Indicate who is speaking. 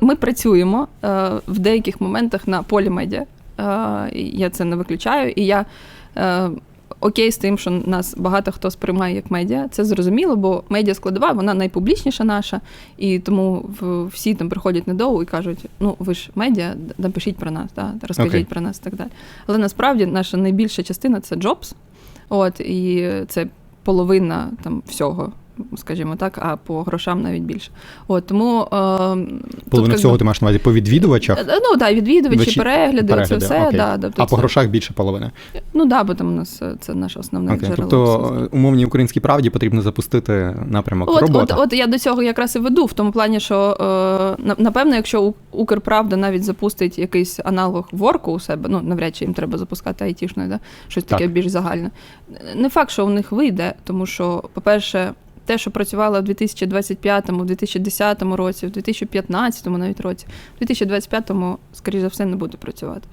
Speaker 1: Ми працюємо е, в деяких моментах на полі медіа. Е, я це не виключаю. І я е, окей з тим, що нас багато хто сприймає як медіа. Це зрозуміло, бо медіа складова, вона найпублічніша наша, і тому всі там приходять недовго і кажуть: ну ви ж медіа, напишіть про нас, да, розкажіть
Speaker 2: Окей.
Speaker 1: про нас і так далі. Але насправді наша найбільша частина це Jobs. От, і це половина там всього. Скажімо так, а по грошам навіть більше. От тому е, тут,
Speaker 2: Половину
Speaker 1: як
Speaker 2: всього
Speaker 1: би,
Speaker 2: ти маєш на увазі по відвідувачах,
Speaker 1: Е, Ну так, відвідувачі,
Speaker 2: Вечі-
Speaker 1: перегляди, це все.
Speaker 2: окей.
Speaker 1: Да, тобто
Speaker 2: а по грошах більше половини.
Speaker 1: Ну так, да, бо там у нас е, це наше основне
Speaker 2: Окей.
Speaker 1: джерело.
Speaker 2: Тобто е, умовній українській правді потрібно запустити напрямок
Speaker 1: От, от,
Speaker 2: робота.
Speaker 1: от я до цього якраз і веду, в тому плані, що е, напевно, якщо Укрправда навіть запустить якийсь аналог ворку у себе, ну навряд чи їм треба запускати айтішної, да? щось таке більш загальне. Не факт, що у них вийде, тому що, по-перше, те, що працювала в 2025, в 2010 році, в 2015 навіть році, в 2025, скоріш за все, не буде працювати.